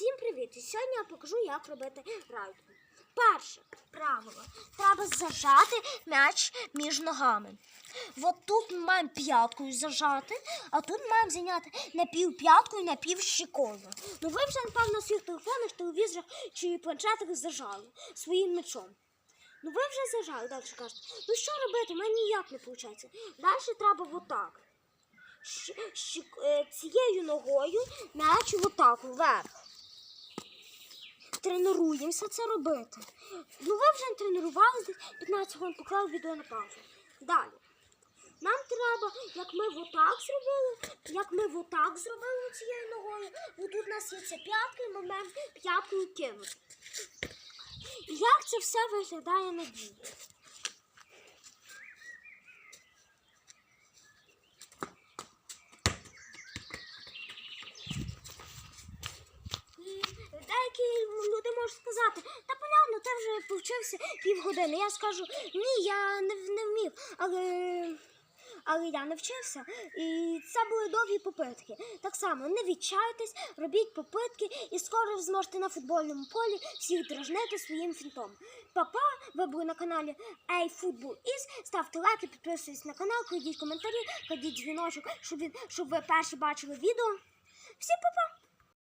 Всім привіт! І сьогодні я покажу, як робити райдку. Перше правило. Треба зажати м'яч між ногами. От тут ми маємо п'яткою зажати, а тут маємо зайняти на пів п'яткою, на пів щекою. Ну ви вже, напевно, на своїх телефонах, телевізорах чи планшетах зажали своїм м'ячом. Ну ви вже зажали, далі кажете. Ну що робити? У мене ніяк не виходить. Далі треба отак. Щ- щ- е, цією ногою м'яч отак вверх. Тренуємося це робити. Ну ви вже тренувалися 15 хвилин, поклали відео на паузу. Далі. Нам треба, як ми отак зробили, як ми отак зробили цією ногою, бо тут у нас є ця п'ятка, і ми маємо кинути. Як це все виглядає на дії? Деякі сказати, та понятно, ти вже повчився півгодини. Я скажу, ні, я не, не вмів, але, але я не вчився. І це були довгі попитки. Так само не відчайтесь, робіть попитки, і скоро зможете на футбольному полі всіх дражнити своїм фінтом. Папа, ви були на каналі iFootball. Ставте лайки, підписуйтесь на канал, кладіть коментарі, кладіть дзвіночок, щоб, він, щоб ви перші бачили відео. Всім па-па!